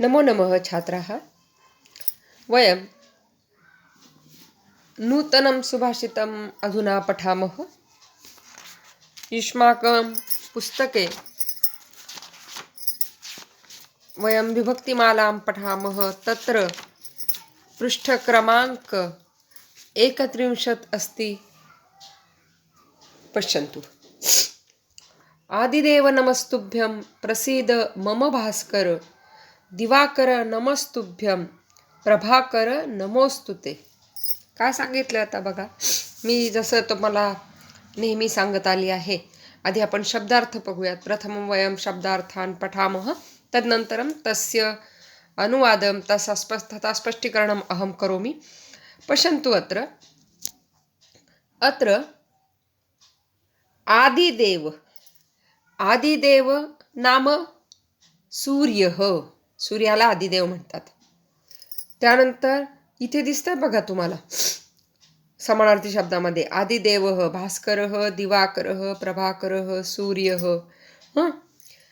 नमो नमः छात्राः। वयं नूतनं सुभाषितम् अधुना पठामः। युष्माकं पुस्तके वयं विभक्तिमालां पठामः तत्र पृष्ठक्रमाङ्क एकत्रिंशत् अस्ति। पश्यन्तु। आदिदेव नमस्तुभ्यं प्रसीद मम भास्कर दिवाकर नमस्तुभ्यम प्रभाकर नमोस्तुते. काय सांगितलं आता बघा. मी जसं तुम्हाला नेहमी सांगत आली आहे. आधी आपण शब्दार्थ बघूयात. प्रथमं वयं शब्दार्थान् पठामः. तदनन्तरं तस्य अनुवादं तस्य स्पष् तथा स्पष्टीकरणम् अहं करोमि. पश्यन्तु अत्र. अत्र आदिदेव. आदिदेव नाम सूर्यः. सूर्याला आदिदेव म्हणतात. त्यानंतर इथे दिसतंय बघा तुम्हाला. समानार्थी शब्दामध्ये आदिदेव भास्कर दिवाकर प्रभाकर सूर्य. हं?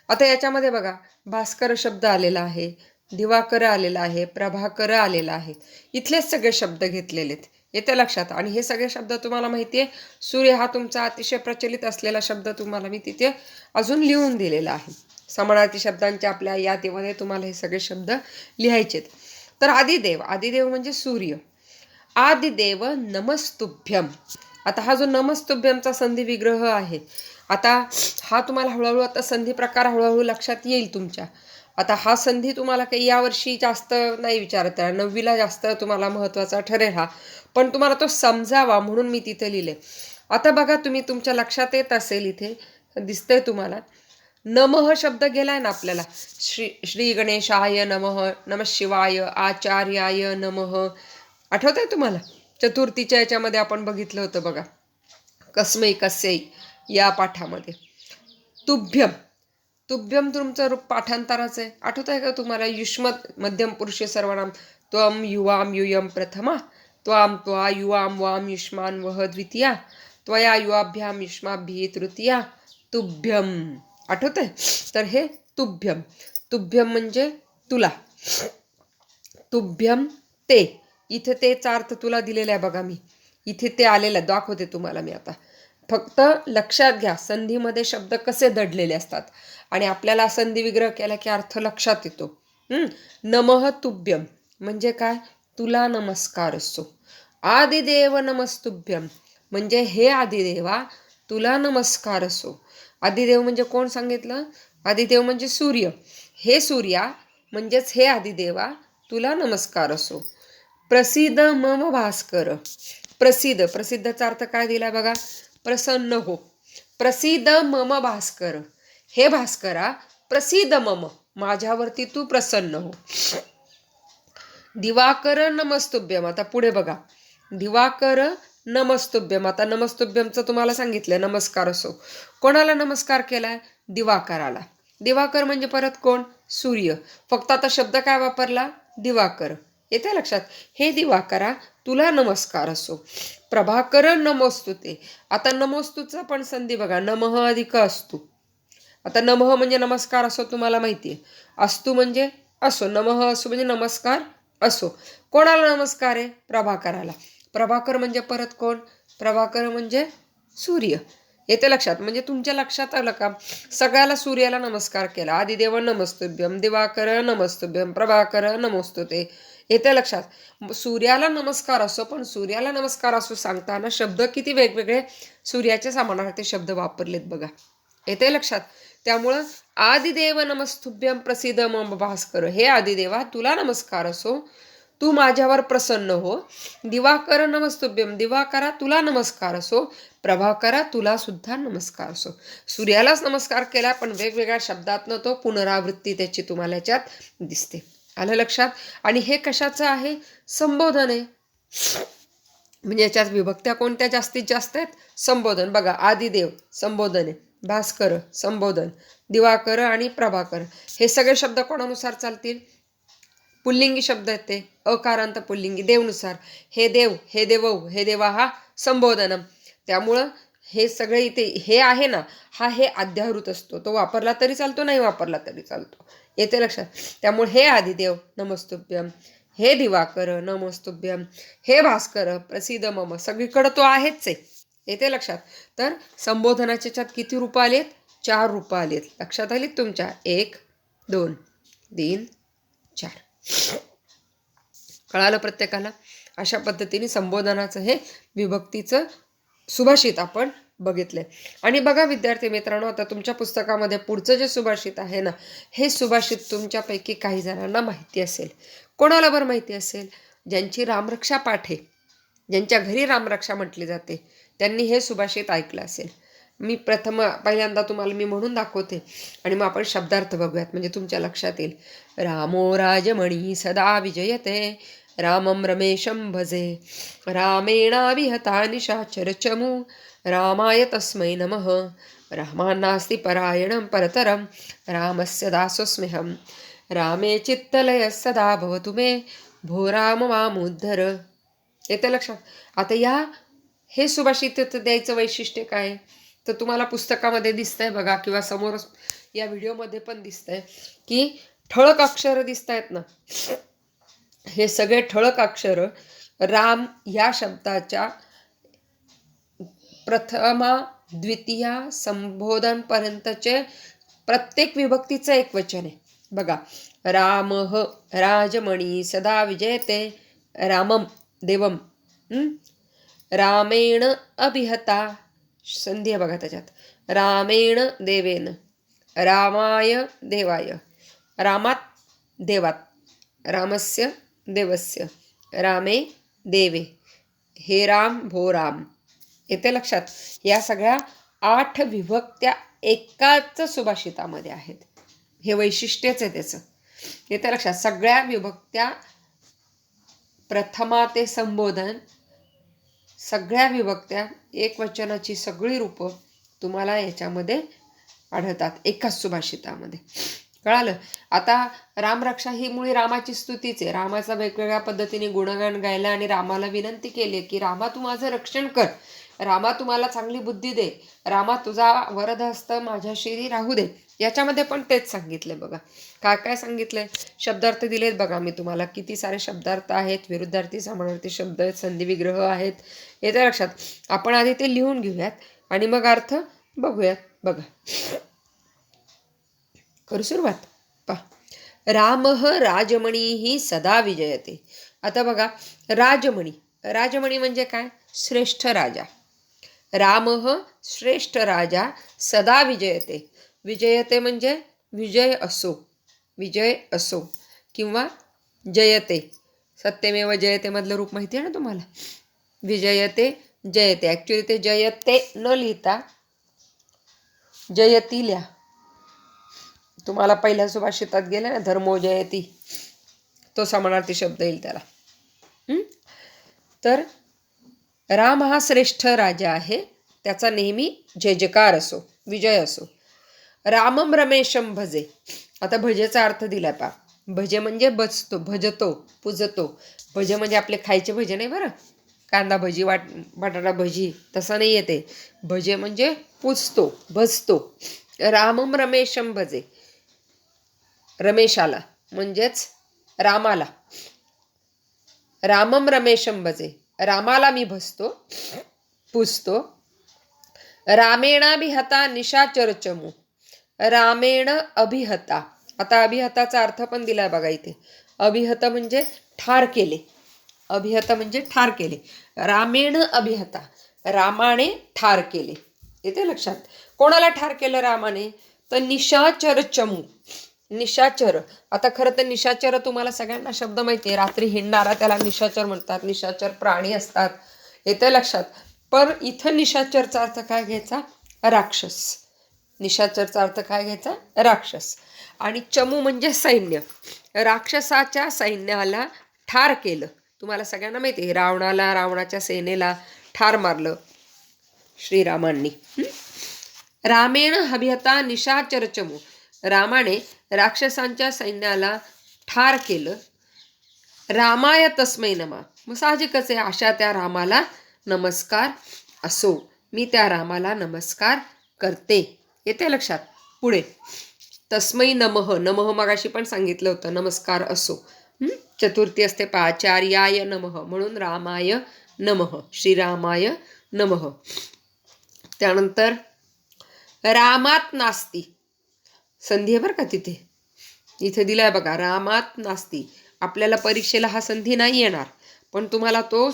आता याच्यामध्ये बघा भास्कर शब्द आलेला आहे दिवाकर आलेला आहे प्रभाकर आलेला आहे. इथलेच सगळे शब्द घेतलेले आहेत. लक्षात. आणि हे सगळे शब्द तुम्हाला माहिती आहे सूर्य हा तुमचा अतिशय प्रचलित असलेला शब्द तुम्हाला मी तिथे अजून लिहून दिलेला आहे. समानार्थी शब्दांच्या आपल्या यादीमध्ये तुम्हाला हे सगळे शब्द लिहायचेत. तर आदिदेव आदिदेव म्हणजे सूर्य. आदिदेव नमस्तुभ्यम. आता हा जो नमस्तुभ्यमचा संधी विग्रह आहे आता हा तुम्हाला हळूहळू आता संधी प्रकार हळूहळू लक्षात येईल तुमच्या. आता हा संधी तुम्हाला काही यावर्षी जास्त नाही विचारत आहे. नववीला जास्त तुम्हाला महत्त्वाचा ठरेल हा. पण तुम्हाला तो समजावा म्हणून मी तिथे लिहिले. आता बघा तुम्ही तुमच्या लक्षात येत असेल इथे दिसतंय तुम्हाला. नमः शब्द गेलाय ना आपल्याला. श्री श्री गणेशाय नमः नम शिवाय आचार्याय नमः. आठवत आहे तुम्हाला? चतुर्थीच्या याच्यामध्ये आपण बघितलं होतं बघा. कस्मै कस्यै या पाठामध्ये. तुभ्यम तुभ्यम तुमचं रूप पाठांतराचं आहे. आठवत आहे का तुम्हाला? युष्मत मध्यम पुरुष सर्वनाम त्वम युवाम युयम प्रथमा. त्वाम त्वा युवाम वाम युष्मान वह द्वितीया. त्वया युवाभ्याम युष्माभि तृतीया. तुभ्यम. आठवत आहे तर हे तुभ्यम तुभ्यम म्हणजे तुला. तुभ्यम ते. इथे तेचा अर्थ तुला दिलेला आहे बघा मी. इथे ते आलेलं दाखवते तुम्हाला मी आता. फक्त लक्षात घ्या संधीमध्ये शब्द कसे दडलेले असतात. आणि आपल्याला संधी विग्रह केला की अर्थ लक्षात येतो. नमः तुभ्यम म्हणजे काय? तुला नमस्कार असो आदिदेव नमस्तुभ्यम म्हणजे हे आदिदेवा तुला नमस्कार असो. आदिदेव म्हणजे कोण सांगितलं? आदिदेव म्हणजे सूर्य. हे सूर्या म्हणजेच हे आदिदेवा तुला नमस्कार असो. प्रसिद्ध मम भास्कर. प्रसिद्ध. प्रसिद्धचा अर्थ काय दिला बघा? प्रसन्न हो. प्रसिद्ध मम भास्कर. हे भास्करा प्रसिद्ध मम. माझ्यावरती तू प्रसन्न हो. दिवाकर नमस्तुभ्यम. आता पुढे बघा. दिवाकर नमस्तुभ्यम आता नमस्तुभ्यमचं तुम्हाला सांगितलं नमस्कार असो. कोणाला नमस्कार केलाय? दिवाकराला. दिवाकर म्हणजे परत कोण? सूर्य. फक्त आता शब्द काय वापरला? दिवाकर. येते लक्षात? हे दिवाकरा तुला नमस्कार असो. प्रभाकर नमोस्तुते. आता नमोस्तूचा पण संधी बघा. नमः अधिक असतो. आता नमः म्हणजे नमस्कार असो तुम्हाला माहिती आहे अस्तू म्हणजे असो. नमः असो म्हणजे नमस्कार असो. कोणाला नमस्कार आहे? प्रभाकराला. प्रभाकर म्हणजे परत कोण? प्रभाकर म्हणजे सूर्य. येते लक्षात? म्हणजे तुमच्या लक्षात आलं का? सगळ्याला सूर्याला नमस्कार केला. आदिदेव नमस्तुभ्यम दिवाकर नमस्तुभ्यम प्रभाकर नमोस्तुते. येते लक्षात? सूर्याला नमस्कार असो पण सूर्याला नमस्कार असो सांगताना शब्द किती वेगवेगळे? सूर्याच्या समानार्थी शब्द वापरलेत बघा. येते लक्षात? त्यामुळं आदिदेव नमस्तुभ्यम प्रसिद्ध मम भास्कर. हे आदिदेवा तुला नमस्कार असो. तू माझ्यावर प्रसन्न हो. दिवाकर नमस्तुभ्यम दिवाकरा तुला नमस्कार असो. प्रभाकरा तुला सुद्धा नमस्कार असो. सूर्यालाच नमस्कार केला पण वेगवेगळ्या शब्दातनं तो पुनरावृत्ती त्याची तुम्हाला याच्यात दिसते. आलं लक्षात? आणि हे कशाचं आहे? संबोधन आहे. म्हणजे याच्यात विभक्त्या कोणत्या जास्तीत जास्त आहेत? संबोधन. बघा आदिदेव संबोधन. आहे भास्कर संबोधन. दिवाकर आणि प्रभाकर. हे सगळे शब्द कोणानुसार चालतील? पुल्लिंगी शब्द येते. अकारांत पुल्लिंगी देवनुसार. हे देव हे देवौ हे देवा हा संबोधनम. त्यामुळं हे सगळे इथे हे आहे ना हा हे अध्याहृत असतो. तो वापरला तरी चालतो नाही वापरला तरी चालतो. येते लक्षात. त्यामुळे हे आदिदेव नमस्तुभ्यम. हे दिवाकर नमस्तुभ्यम. हे भास्कर प्रसिद्ध मम. सगळीकडं तो आहेच आहे. येते लक्षात. तर संबोधनाच्या याच्यात किती रूपं आलेत? चार रूपं आलेत. लक्षात आलीत तुमच्या? एक दोन तीन चार. कळालं प्रत्येकाला? अशा पद्धतीने संबोधनाचं हे विभक्तीचं सुभाषित आपण बघितले आणि बघा विद्यार्थी मित्रांनो आता तुमच्या पुस्तकामध्ये पुढचं जे सुभाषित आहे ना हे सुभाषित तुमच्यापैकी काही जणांना माहिती असेल. कोणाला बरं माहिती असेल? ज्यांची रामरक्षा पाठ आहे ज्यांच्या घरी रामरक्षा म्हटली जाते त्यांनी हे सुभाषित ऐकलं असेल. मी प्रथम पहिल्यांदा तुम्हाला मी म्हणून दाखवते आणि मग आपण शब्दार्थ बघूयात. म्हणजे तुमच्या लक्षात येईल. रामो राजमणी सदा विजयते रामं रमेशं भजे रामेणाविहता निशाचर चमू रामाय तस्मै नमः रामान्नास्ति परायणं परतरं रामस्य दासोऽस्म्यहं रामे चित्तलयः सदा भवतु मे भो राम मामुद्धर. येते लक्षात? आता या हे सुभाषित द्यायचं वैशिष्ट्य काय? आहे? तर तुम्हाला पुस्तकामध्ये दिसतंय बघा किंवा समोर या व्हिडिओमध्ये पण दिसतंय की ठळक अक्षरं दिसत आहेत ना. हे सगळे ठळक अक्षरं राम या शब्दाच्या प्रथमा द्वितीया संबोधनपर्यंतचे प्रत्येक विभक्तीचं एक वचन आहे. बघा राम राजमणी सदा विजयते रामम देवम रामेण अभिहता संधी आहे बघा त्याच्यात. रामेण देवेन. रामाय देवाय. रामात देवात. रामस्य देवस्य. रामे देवे. हे राम भो राम. येते लक्षात? या सगळ्या आठ विभक्त्या एकाच सुभाषितामध्ये आहेत. हे वैशिष्ट्यच आहे त्याचं. येते लक्षात? सगळ्या विभक्त्या प्रथमा ते संबोधन सगळ्या विभक्त्या एक वचनाची सगळी रूपं तुम्हाला याच्यामध्ये आढळतात एकाच सुभाषितामध्ये. कळालं? आता रामरक्षा ही मुळी रामाची स्तुतीच आहे. रामाचा वेगवेगळ्या पद्धतीने गुणगान गायला आणि रामाला विनंती केली की रामा तू माझं रक्षण कर. रामा तुम्हाला चांगली बुद्धी दे. रामा तुझा वरद हस्त माझ्याशी राहू दे. याच्यामध्ये पण तेच सांगितले बघा. काय काय सांगितलंय? शब्दार्थ दिलेत बघा मी तुम्हाला. किती सारे शब्दार्थ आहेत. विरुद्धार्थी समानार्थी शब्द आहेत. संधिविग्रह आहेत. आहेत येत्या लक्षात. आपण आधी ते लिहून घेऊयात आणि मग अर्थ बघूयात बघा. करू सुरुवात? पहा. राम राजमणी सदा विजयते. आता बघा राजमणी. राजमणी म्हणजे काय? श्रेष्ठ राजा. राम श्रेष्ठ राजा सदा विजयते. विजयते म्हणजे विजय असो विजय असो किंवा जयते. सत्यमेव जयतेमधलं रूप माहिती आहे ना तुम्हाला? विजयते जयते. ॲक्च्युली ते जयते न लिहिता जयती लिहा. तुम्हाला पहिल्या सुभाषितात गेलं ना धर्मो जयती. तो समानार्थी शब्द येईल त्याला. तर राम हा श्रेष्ठ राजा आहे. त्याचा नेहमी जय जयकार असो विजय असो. रामम रमेशम भजे. आता भजेचा अर्थ दिला पा भजे म्हणजे बचतो भजतो पुजतो. भजे म्हणजे आपले खायचे भजे नाही बरं? कांदा भजी वाट बटाटा भजी तसं नाही येते. भजे म्हणजे पुजतो भजतो रामम रमेशम भजे. रमेशाला म्हणजेच रामाला. रामम रमेशम भजे. रामाला मी भसतो पुजतो रामेणाभिहता निशाचर चमू रामेण अभिहता. आता अभिहताचा अर्थ पण दिलाय बघा इथे. अभिहत म्हणजे ठार केले. अभिहत म्हणजे ठार केले. रामेण अभिहता. रामाने ठार केले. येते लक्षात? कोणाला ठार केलं रामाने? तर निशाचर चमू निशाचर. आता खरं तर निशाचर तुम्हाला सगळ्यांना शब्द माहिती आहे रात्री हिंडणारा त्याला निशाचर म्हणतात. निशाचर प्राणी असतात. येते लक्षात. पण इथं निशाचरचा अर्थ काय घ्यायचा? राक्षस. निशाचरचा अर्थ काय घ्यायचा? राक्षस. आणि चमू म्हणजे सैन्य. राक्षसाच्या सैन्याला ठार केलं. तुम्हाला सगळ्यांना माहिती आहे रावणाला रावणाच्या सेनेला ठार मारलं. श्रीरामांनी. रामेण हभियता निशाचर चमू. रामाने राक्षसांच्या सैन्याला ठार केलं. रामाय तस्मै नमा. मग साहजिकच आहे अशा त्या रामाला नमस्कार असो. मी त्या रामाला नमस्कार करते. येते लक्षात. पुढे. तस्मै नमः. नमः मगाशी पण सांगितलं होतं नमस्कार असो. चतुर्थी असते पाचार्याय नमः. म्हणून रामाय नमः. श्रीरामाय नमः. त्यानंतर रामात नास्ती. संधी आहे बरं का तिथे? इथे दिलाय बघा रामात नास्ती. आपल्याला परीक्षेला हा संधी नाही येणार. पण तुम्हाला तो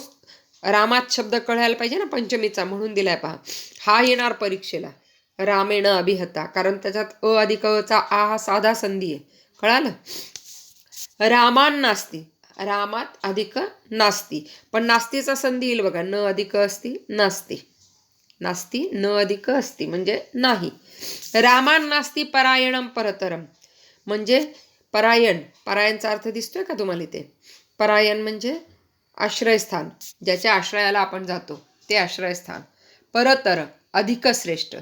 रामात शब्द कळायला पाहिजे ना पंचमीचा म्हणून दिलाय पहा. हा येणार परीक्षेला. रामेण अभिहता कारण त्याच्यात अ अधिक अचा आ हा साधा संधी आहे. कळालं? रामान नास्ती. रामात अधिक नास्ती. पण नास्तीचा संधी येईल बघा. न अधिक असती नास्ती. नास्ती न अधिक असती म्हणजे नाही. रामान नास्ती परायणम परतरम म्हणजे परायण परायणचा अर्थ दिसतोय का तुम्हाला इथे? परायण म्हणजे आश्रयस्थान ज्याच्या आश्रयाला आपण जातो ते आश्रयस्थान. परतर अधिक श्रेष्ठ.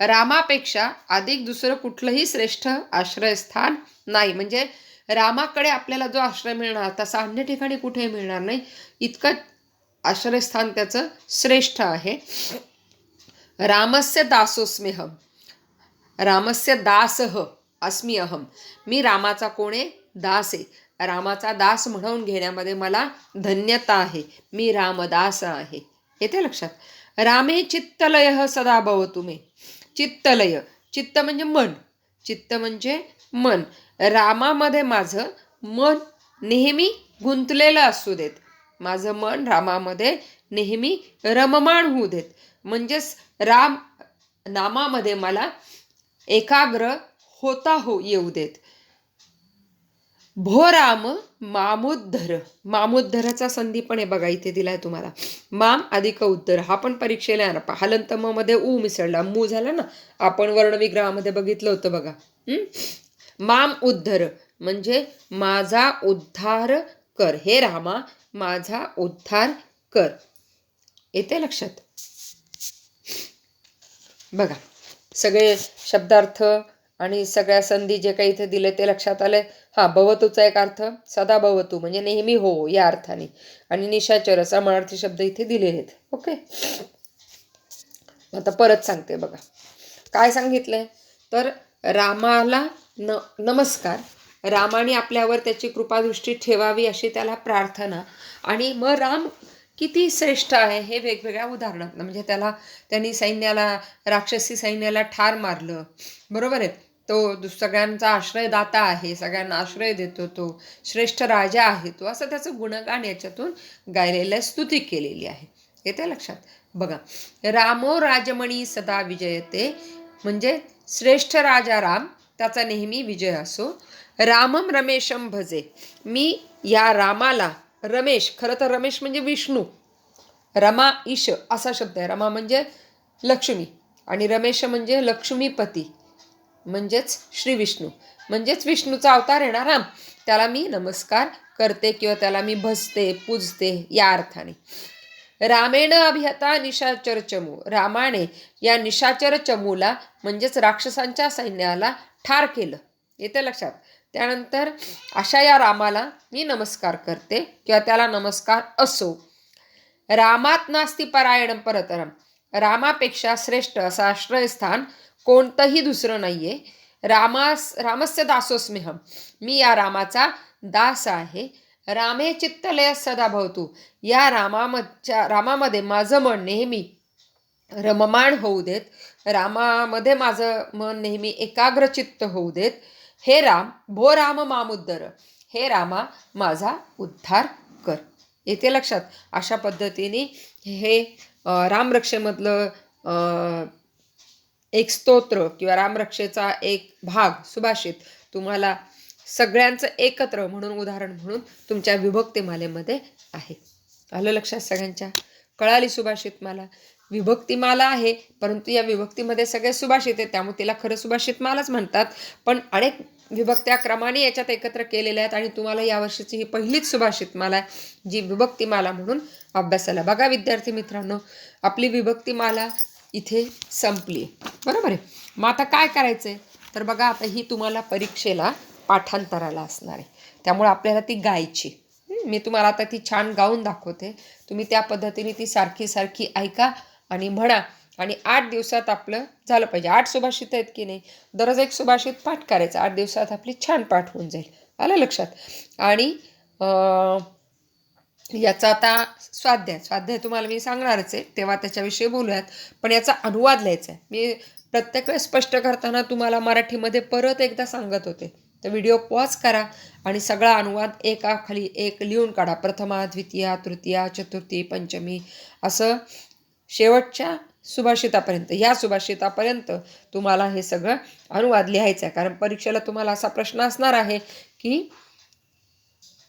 रामापेक्षा अधिक दुसरं कुठलंही श्रेष्ठ आश्रयस्थान नाही. म्हणजे रामाकडे आपल्याला जो आश्रय मिळणार तसा अन्य ठिकाणी कुठेही मिळणार नाही. इतकं आश्रयस्थान त्याचं श्रेष्ठ आहे. रामस्य दासोस्म्यहम रामस्य दासह अस्मी अहम मी रामाचा कोणे? दास। आहे रामाचा दास म्हणून घेण्यामध्ये मला धन्यता आहे। मी रामदास आहे। येते लक्षात? रामे चित्तलय सदा भव तुम्ही चित्तलय। चित्त म्हणजे मन। चित्त म्हणजे मन। रामामध्ये माझं मन नेहमी गुंतलेलं असू देत। माझं मन रामामध्ये नेहमी रममाण होऊ देत। म्हणजेच राम नामामध्ये मला एकाग्र होता हो येऊ देत. भो राम मामोद्धर. मामुद्धराचा संधी पण आहे बघा इथे दिलाय तुम्हाला. माम अधिक उद्धर. हा पण परीक्षेला येणार. हलंत म मध्ये ऊ मिसळला. मू झाला ना? आपण वर्णविग्रहामध्ये बघितलं होतं बघा. माम उद्धर. म्हणजे माझा उद्धार कर. हे रामा माझा उद्धार कर. येते लक्षात? बघा सगळे शब्दार्थ आणि सगळ्या संधी जे काही इथे दिले ते लक्षात आले. हा भवतूचा एक अर्थ सदा भवतू म्हणजे नेहमी हो या अर्थाने. आणि निशाचर समानार्थी शब्द इथे दिलेले आहेत. ओके? आता परत सांगते बघा. काय सांगितलंय? तर रामाला न नमस्कार. रामाने आपल्यावर त्याची कृपादृष्टी ठेवावी अशी त्याला प्रार्थना आणि मग राम किती श्रेष्ठ आहे हे वेगवेगळ्या उदाहरणात. म्हणजे त्याला त्यांनी सैन्याला राक्षसी सैन्याला ठार मारलं. बरोबर आहे? तो दु- सगळ्यांचा आश्रयदाता आहे सगळ्यांना आश्रय देतो तो श्रेष्ठ राजा आहे तो असं त्याचं गुणगान याच्यातून गायलेलं स्तुती केलेली आहे. येते लक्षात? बघा. रामो राजमणी सदा विजयते. म्हणजे श्रेष्ठ राजा राम त्याचा नेहमी विजय असो. रामम रमेशम भजे. मी या रामाला रमेश खरं तर रमेश म्हणजे विष्णू. रमा ईश असा शब्द आहे. रमा म्हणजे लक्ष्मी आणि रमेश म्हणजे लक्ष्मीपती म्हणजेच श्री विष्णू. म्हणजेच विष्णूचा अवतार येणार राम? त्याला मी नमस्कार करते किंवा त्याला मी भजते पूजते या अर्थाने. रामेण अभिहता निशाचर चमू. रामाने या निशाचर चमूला म्हणजेच राक्षसांच्या सैन्याला ठार केलं. येते लक्षात. त्यानंतर अशा या रामाला मी नमस्कार करते किंवा त्याला नमस्कार असो. रामात नास्ती परायण परतरम रामापेक्षा श्रेष्ठ असं आश्रयस्थान कोणतंही दुसरं नाहीये. रामास रामस्य दासोस्म्यहम मी या रामाचा दास आहे. रामे चित्तलय सदा भवतू. या रामामच्या रामामध्ये माझं मन नेहमी रममाण होऊ देत. रामामध्ये माझं मन नेहमी एकाग्रचित्त होऊ देत. हे राम भो राम मामुद्धर हे रामा माझा उद्धार कर. येते लक्षात? अशा पद्धतीने हे रामरक्षेमधलं एक स्तोत्र किंवा रामरक्षेचा एक भाग सुभाषित तुम्हाला सगळ्यांचं एकत्र म्हणून उदाहरण म्हणून तुमच्या विभक्तिमालेमध्ये आहे. आलं लक्षात सगळ्यांच्या? कळाली सुभाषित मला? विभक्तिमाला आहे. परंतु या विभक्तीमध्ये सगळे सुभाषित आहेत. त्यामुळे तिला खरं सुभाषित मालाच म्हणतात. पण अनेक विभक्त्या क्रमाने याच्यात एकत्र केलेल्या आहेत आणि तुम्हाला यावर्षीची ही पहिलीच सुभाषित माला आहे जी विभक्तिमाला म्हणून अभ्यासाला. बघा विद्यार्थी मित्रांनो आपली विभक्तिमाला इथे संपली. बरोबर आहे? मग आता काय करायचं आहे तर बघा आता ही तुम्हाला परीक्षेला पाठांतराला असणार आहे. त्यामुळे आपल्याला ती गायची. मी तुम्हाला आता ती छान गाऊन दाखवते. तुम्ही त्या पद्धतीने ती सारखी सारखी ऐका. आणि म्हणा आणि आठ दिवसात आपलं झालं पाहिजे. आठ सुभाषित आहेत की नाही? दररोज एक सुभाषित पाठ करायचं. आठ दिवसात आपली छान पाठ होऊन जाईल. आलं लक्षात? आणि याचा आता स्वाध्याय. स्वाध्याय तुम्हाला मी सांगणारच आहे. तेव्हा त्याच्याविषयी बोलूयात. पण याचा अनुवाद लिहायचा आहे. मी प्रत्येक वेळेस स्पष्ट करताना तुम्हाला मराठीमध्ये परत एकदा सांगत होते. तर व्हिडिओ पॉज करा आणि सगळा अनुवाद एकाखाली एक लिहून काढा. प्रथमा द्वितीया तृतीया चतुर्थी पंचमी असं शेवटच्या सुभाषितापर्यंत या सुभाषितापर्यंत तुम्हाला हे सगळं अनुवाद लिहायचं आहे. कारण परीक्षेला तुम्हाला असा प्रश्न असणार आहे की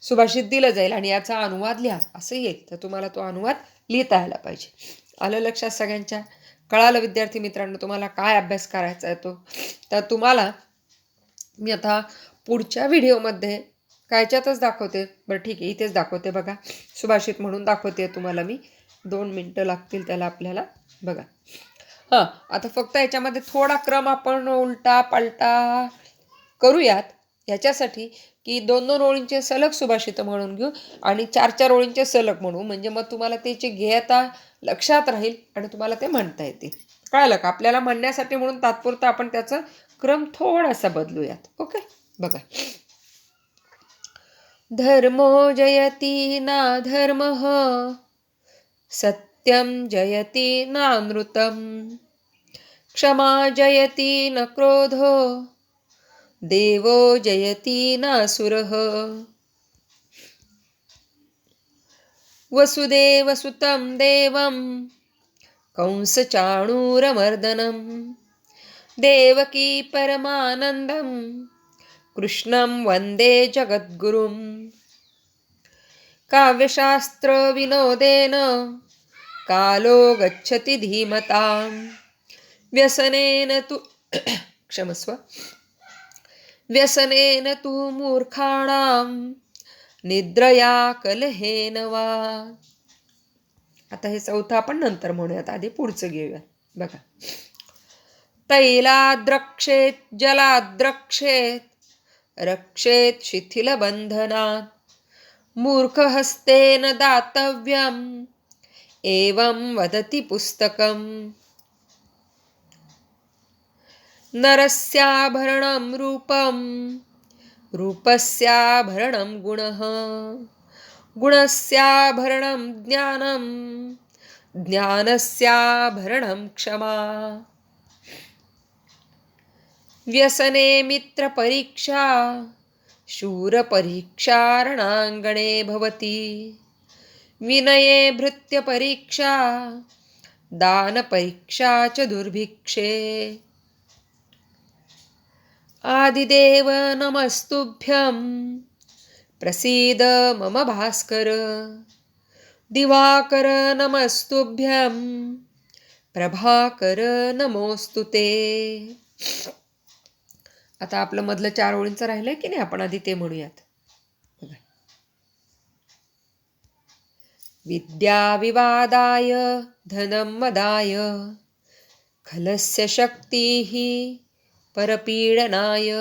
सुभाषित दिलं जाईल आणि याचा अनुवाद लिहा असं येईल तर तुम्हाला तो अनुवाद लिहिता यायला पाहिजे. आलं लक्षात सगळ्यांच्या? कळालं विद्यार्थी मित्रांनो तुम्हाला काय अभ्यास करायचा आहे तो? तर तुम्हाला मी आता पुढच्या व्हिडिओमध्ये कायच्यातच दाखवते. बरं ठीक आहे इथेच दाखवते बघा. सुभाषित म्हणून दाखवते तुम्हाला मी. दोन मिनटं लागतील त्याला आपल्याला. बघा. हां आता फक्त याच्यामध्ये थोडा क्रम आपण उलटा पालटा करूयात. ह्याच्यासाठी की दोन दोन ओळींचे सलग सुभाषित म्हणून घेऊ आणि चार चार ओळींचे सलग म्हणू. म्हणजे मग तुम्हाला त्याची घेता लक्षात राहील आणि तुम्हाला ते म्हणता येतील. कळलं का? आपल्याला म्हणण्यासाठी म्हणून तात्पुरतं आपण त्याचा क्रम थोडासा बदलूयात. ओके? बघा. धर्मो जयती ना धर्म सत्यम जयती नानृतम क्षमा जयती न क्रोधो। देवो जयती नासुरः वसुदेवसुतं देवं कंसचाणूरमर्दनं देवकी परमानन्दं कृष्णं वन्दे जगद्गुरुं काव्यशास्त्रविनोदेन कालो गच्छति धीमतां। व्यसनेन तु क्षमस्व। व्यसनेन तु मूर्खाणां निद्रया कलहेन वा। आता हे चौथं आपण नंतर म्हणूयात आधी पुढचं घेऊया. बघा. तैलाद्रक्षेत जलाद्रक्षेत रक्षेत शिथिलबंधनात मूर्खहस्तेन दातव्यम्। एवं वदति पुस्तकम्। नरस्याभरणं रूपं रूपस्याभरणं गुणः। गुणस्याभरणं ज्ञानं ज्ञानस्याभरणं क्षमा। व्यसने मित्रपरीक्षा। शूरपरीक्षारणाङ्गणे भवति। विनये भृत्यपरीक्षा दानपरीक्षा च दुर्भिक्षे। आदिदेव नमस्तुभ्यं। प्रसीद मम भास्कर। दिवाकर नमस्तुभ्यं। प्रभाकर नमोऽस्तु ते। आता आपलं मधलं चार ओळींचं राहिलं आहे की नाही? आपण आधी ते म्हणूयात. बघा. विद्याविवादाय धनं मदाय खलस्य शक्तीः परपीडनाय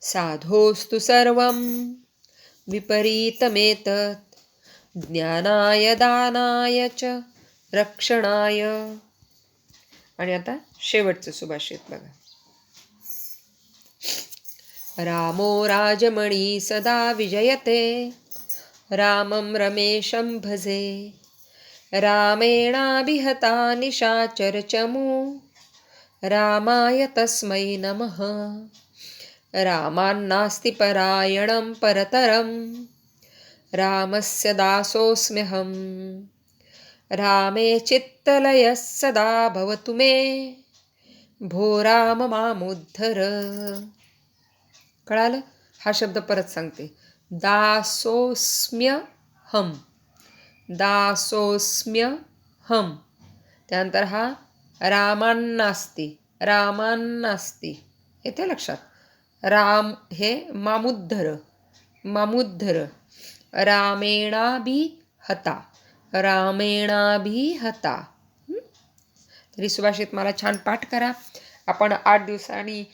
साधोस्तु सर्वं विपरीतमेतत् ज्ञानाय दानाय च रक्षणाय. आणि आता शेवटचं सुभाषित बघा. रामो राजमणी सदा विजयते। रामं रमेशं भजे। रामेणाभिहता निशाचरचमु। रामाय तस्मै नमः। रामान्नास्ति परायणं परतरं। रामस्य दासोऽस्म्यहं। रामे चित्तलयः सदा भवतु मे। भो राम मामुद्धर। कळालं? हा शब्द परत सांगते. दासोस्म्य हम दासोस्म्य हम त्यानंतर हा रामान्नास्ती. रामान्नास्ती. येते लक्षात? राम हे मामुद्धर. मामुद्धर. रामेणाभि हता रामेणाभि हता तरी सुभाषित मला छान पाठ करा. आपण आठ दिवसांनी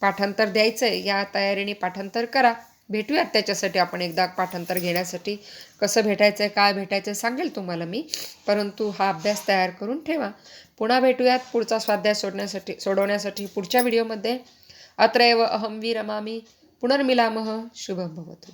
पाठांतर द्यायचं आहे या तयारीने पाठांतर करा. भेटूयात त्याच्यासाठी आपण एकदा पाठांतर घेण्यासाठी. कसं भेटायचं आहे काय भेटायचं आहे सांगेल तुम्हाला मी. परंतु हा अभ्यास तयार करून ठेवा. पुन्हा भेटूयात पुढचा स्वाध्याय सोडण्यासाठी सोडवण्यासाठी पुढच्या व्हिडिओमध्ये. अत्रैव अहम विरमामी. पुनर्मिलामः. शुभम भवतु.